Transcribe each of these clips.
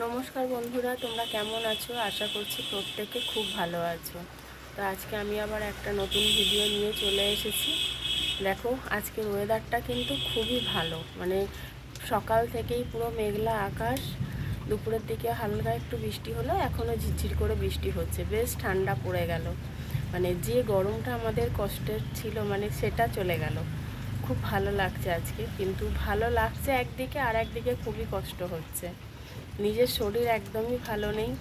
নমস্কার বন্ধুরা, তোমরা কেমন আছো? আশা করছি প্রত্যেকে খুব ভালো আছো। তো আজকে আমি আবার একটা নতুন ভিডিও নিয়ে চলে এসেছি। দেখো, আজকের ওয়েদারটা কিন্তু খুবই ভালো। মানে সকাল থেকেই পুরো মেঘলা আকাশ, দুপুরের দিকে হালকা একটু বৃষ্টি হলো এখনও ঝিরঝির করে বৃষ্টি হচ্ছে। বেশ ঠান্ডা পড়ে গেল। মানে যে গরমটা আমাদের কষ্টের ছিল মানে সেটা চলে গেল। খুব ভালো লাগছে আজকে। কিন্তু ভালো লাগছে একদিকে আর একদিকে খুবই কষ্ট হচ্ছে। নিজের শরীর একদমই ভালো নেই।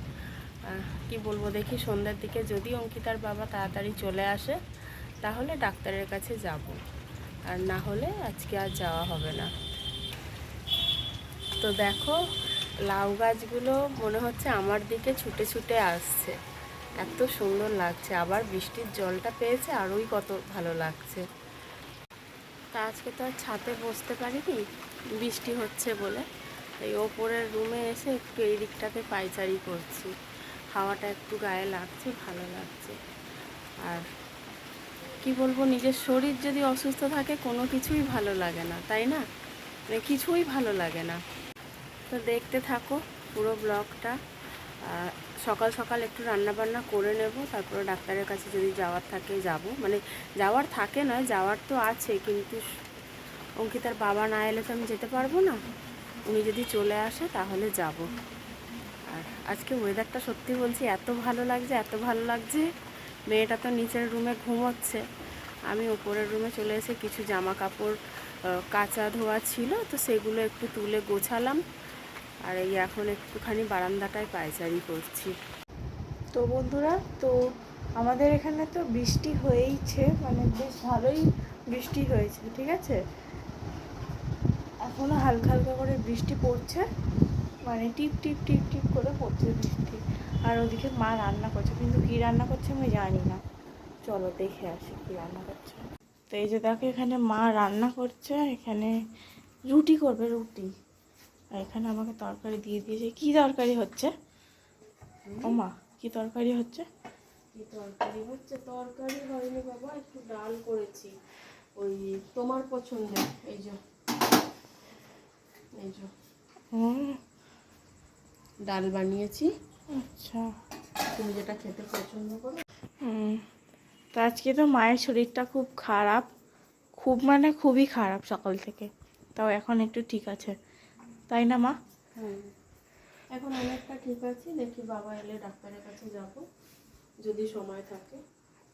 কি বলব, দেখি সন্ধ্যার দিকে যদি অঙ্কিতার বাবা তাড়াতাড়ি চলে আসে, তাহলে ডাক্তারের কাছে যাব। আর না হলে আজকে আর যাওয়া হবে না। তো দেখো, লাউ গাছগুলো মনে হচ্ছে আমার দিকে ছুটে ছুটে আসছে। এত সুন্দর লাগছে, আবার বৃষ্টির জলটা পেয়েছে আরোই কত ভালো লাগছে। তা আজকে তো আর ছাতে বসতে পারিনি, বৃষ্টি হচ্ছে বলে। এই ওপরের রুমে এসে একটু এই দিকটাতে পাইচারি করছি। হাওয়াটা একটু গায়ে লাগছে, ভালো লাগছে। আর কি বলব, নিজের শরীর যদি অসুস্থ থাকে, কোনো কিছুই ভালো লাগে না, তাই না? মানে কিছুই ভালো লাগে না। তো দেখতে থাকো পুরো ব্লগটা সকাল সকাল একটু রান্না বান্না করে নেব, তারপরে ডাক্তারের কাছে যদি যাওয়ার থাকে যাব। মানে যাওয়ার থাকে নয়, যাওয়ার তো আছে, কিন্তু অঙ্কিতার বাবা না এলে তো আমি যেতে পারব না। উনি যদি চলে আসে তাহলে যাব। আর আজকে ওয়েদারটা সত্যি বলছি এত ভালো লাগছে, এত ভালো লাগছে। মেয়েটা তো নিচের রুমে ঘুমোচ্ছে। আমি ওপরের রুমে চলে এসে কিছু জামা কাপড় কাচা ধোয়া ছিল, তো সেগুলো একটু তুলে গোছালাম। আর এই এখন একটুখানি বারান্দাটায় পায়চারি করছি। তো বন্ধুরা, তো আমাদের এখানে তো বৃষ্টি হয়েইছে মানে বেশ ভালোই বৃষ্টি হয়েছে ঠিক আছে? এখনও হালকা হালকা করে বৃষ্টি পড়ছে। মানে টিপ টিপ টিপ টিপ করে পড়ছে বৃষ্টি। আর ওদিকে মা রান্না করছে। কিন্তু কী রান্না করছে আমি জানি না। চলো দেখে আসি কী রান্না করছে। তো এই যে দেখো এখানে মা রান্না করছে। এখানে রুটি করবে রুটি। আর এখানে আমাকে তরকারি দিয়ে দিয়েছে। কী তরকারি হচ্ছে? ও মা কি তরকারি হচ্ছে? কি তরকারি হচ্ছে? তরকারি হয়নি বাবা একটু ডাল করেছি। ওই তোমার পছন্দের এই যে। এই যে ডাল বানিয়েছি। আচ্ছা। তুমি যেটা খেতে পছন্দ করো। তো আজকে তো মায়ের শরীরটা খুব খারাপ। খুব মানে খুবই খারাপ সকাল থেকে। তাও এখন একটু ঠিক আছে। তাই না মা? হ্যাঁ এখন অনেকটা ঠিক আছে দেখি বাবা এলে ডাক্তারের কাছে যাব যদি সময় থাকে।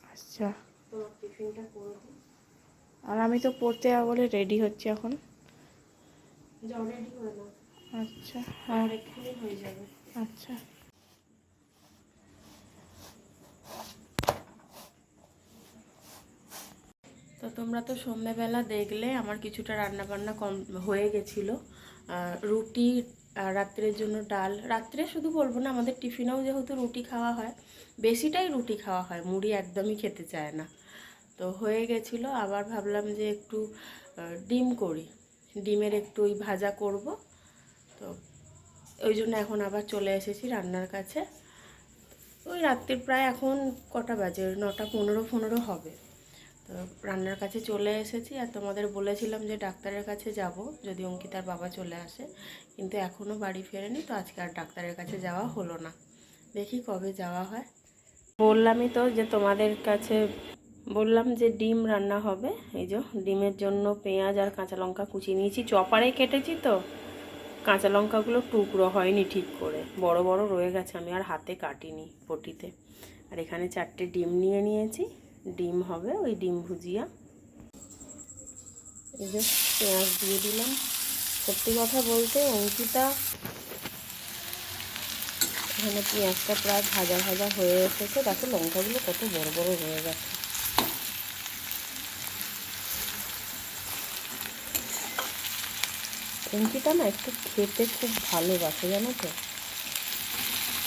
আচ্ছা। তোমার টিফিনটা করে দিই। আর আমি তো পড়তে যাব বলে রেডি হচ্ছে এখন। যাও রেডি নাও। আচ্ছা হ্যাঁ আর এক্ষুনি হয়ে যাবে। আচ্ছা। তো তোমরা তো সন্ধ্যেবেলা দেখলে আমার কিছুটা রান্না বান্না কম হয়ে গেছিল। রুটি আর রাত্রের জন্য ডাল। রাত্রে শুধু বলব না আমাদের টিফিনেও যেহেতু রুটি খাওয়া হয় বেশিটাই রুটি খাওয়া হয় মুড়ি একদমই খেতে চায় না। তো হয়ে গেছিল আবার ভাবলাম যে একটু ডিম করি। ডিমের একটু ওই ভাজা করব। তো ওই জন্য এখন আবার চলে এসেছি রান্নার কাছে। ওই রাত্রির প্রায় এখন কটা বাজে? নটা পনেরো পনেরো হবে। তো রান্নার কাছে চলে এসেছি আর তোমাদের বলেছিলাম যে ডাক্তারের কাছে যাব, যদি অঙ্কিতার বাবা চলে আসে। কিন্তু এখনও বাড়ি ফেরেনি, তো আজকে আর ডাক্তারের কাছে যাওয়া হলো না। দেখি কবে যাওয়া হয়। বললামই তো যে তোমাদের কাছে বললাম যে ডিম রান্না হবে। এই যে ডিমের জন্য পেঁয়াজ আর কাঁচা লঙ্কা কুচিয়ে নিয়েছি। চপারে কেটেছি তো। কাঁচা লঙ্কাগুলো টুকরো হয়নি ঠিক করে। বড় বড় রয়ে গেছে, আমি আর হাতে কাটিনি পটিতে। আর এখানে চারটে ডিম নিয়ে নিয়েছি। ডিম হবে ওই ডিম ভুজিয়া। এই যে পেঁয়াজ দিয়ে দিলাম। সত্যি কথা বলতে অঙ্কিতা, এখানে পেঁয়াজটা প্রায় ভাজা ভাজা হয়ে এসেছে। দেখো লঙ্কাগুলো কত বড় বড় হয়ে গেছে। অঙ্কিতা না একটু খেতে খুব ভালোবাসে, জানো তো?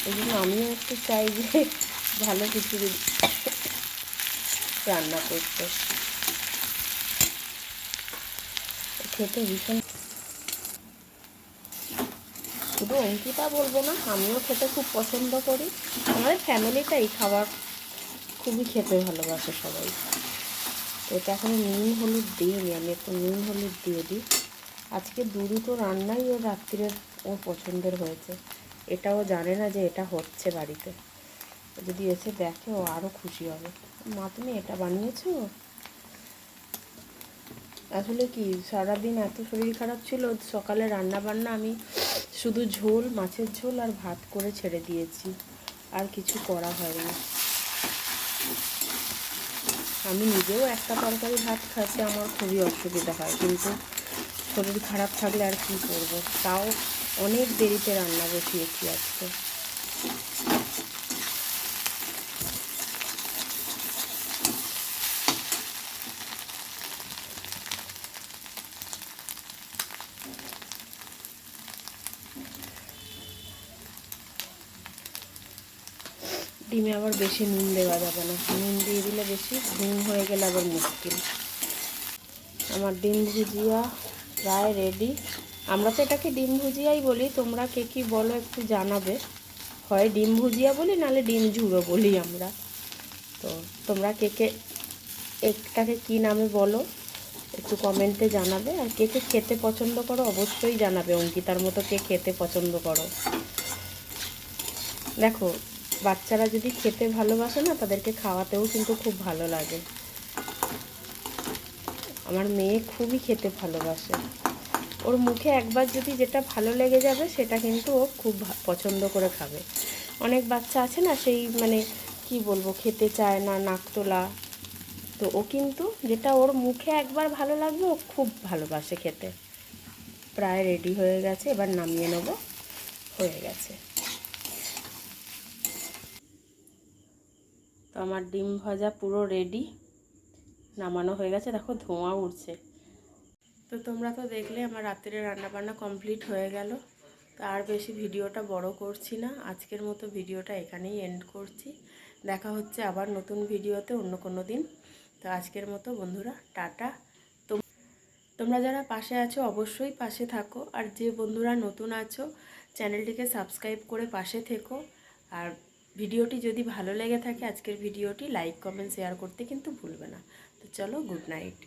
এই জন্য আমিও একটু চাই যে ভালো কিছু রান্না করতে। খেতে ভীষণ শুধু অঙ্কিতা বলব না, আমিও খেতে খুব পছন্দ করি। আমাদের ফ্যামিলিটাই খাবার খুবই খেতে ভালোবাসে সবাই। তো এটা এখন নুন, হলুদ দিইনি, আমি একটু নুন, হলুদ দিয়ে দিই। আজকে দুটো রান্নাই ওর রাত্রিরের ওর পছন্দের হয়েছে। এটাও জানে না যে এটা হচ্ছে বাড়িতে। যদি এসে দেখে, ও আরও খুশি হবে। মা, তুমি এটা বানিয়েছো? আসলে কি, সারাদিন এত শরীর খারাপ ছিল, সকালে রান্না বান্না আমি শুধু ঝোল, মাছের ঝোল আর ভাত করে ছেড়ে দিয়েছি। আর কিছু করা হয়নি। আমি নিজেও একটা তরকারি ভাত খাচ্ছি, আমার খুবই অসুবিধা হয়। কিন্তু শরীর খারাপ থাকলে আর কি করব? তাও অনেক দেরিতে রান্না বসিয়েছি আজকে। ডিমে আবার বেশি নুন দেওয়া যাবে না। নুন দিয়ে দিলে বেশি ঘুম হয়ে গেলে আবার মুশকিল। আমার ডিম ভুজিয়া প্রায় রেডি আমরা তো এটাকে ডিম ভুজিয়াই বলি, তোমরা কে কী বলো একটু জানাবে। হয় ডিম ভুজিয়া বলি নাহলে ডিম ঝুড়ো বলি আমরা। তো তোমরা কে কে, এটাকে কী নামে বলো, একটু কমেন্টে জানাবে। আর কে কে খেতে পছন্দ করো, অবশ্যই জানাবে। অঙ্কিতার মতো কে খেতে পছন্দ করো। দেখো, বাচ্চারা যদি খেতে ভালোবাসে না, তাদেরকে খাওয়াতেও কিন্তু খুব ভালো লাগে। আমার মেয়ে খুবই খেতে ভালোবাসে। ওর মুখে একবার যদি যেটা ভালো লেগে যাবে, সেটা কিন্তু ও খুব পছন্দ করে খাবে। অনেক বাচ্চা আছে না, সেই মানে কি বলব, খেতে চায় না, নাক তোলা। তো ও কিন্তু যেটা ওর মুখে একবার ভালো লাগবে, ও খুব ভালোবাসে খেতে। প্রায় রেডি হয়ে গেছে, এবার নামিয়ে নেব। হয়ে গেছে। তো আমার ডিম ভাজা পুরো রেডি নামানো হয়ে গেছে, দেখো ধোঁয়া উঠছে তো তোমরা তো দেখলে আমার রাত্রে রান্নাবান্না কমপ্লিট হয়ে গেল। তো আর বেশি ভিডিওটা বড় করছি না, আজকের মতো ভিডিওটা এখানেই এন্ড করছি। দেখা হচ্ছে আবার নতুন ভিডিওতে অন্য কোনো দিন। তো আজকের মতো বন্ধুরা, টাটা। তোম- তোমরা যারা পাশে আছো অবশ্যই পাশে থাকো, আর যে বন্ধুরা নতুন আছো, চ্যানেলটিকে সাবস্ক্রাইব করে পাশে থেকো। আর ভিডিওটি যদি ভালো লেগে থাকে, আজকের ভিডিওটি লাইক কমেন্ট শেয়ার করতে কিন্তু ভুলবে না। চলো গুড নাইট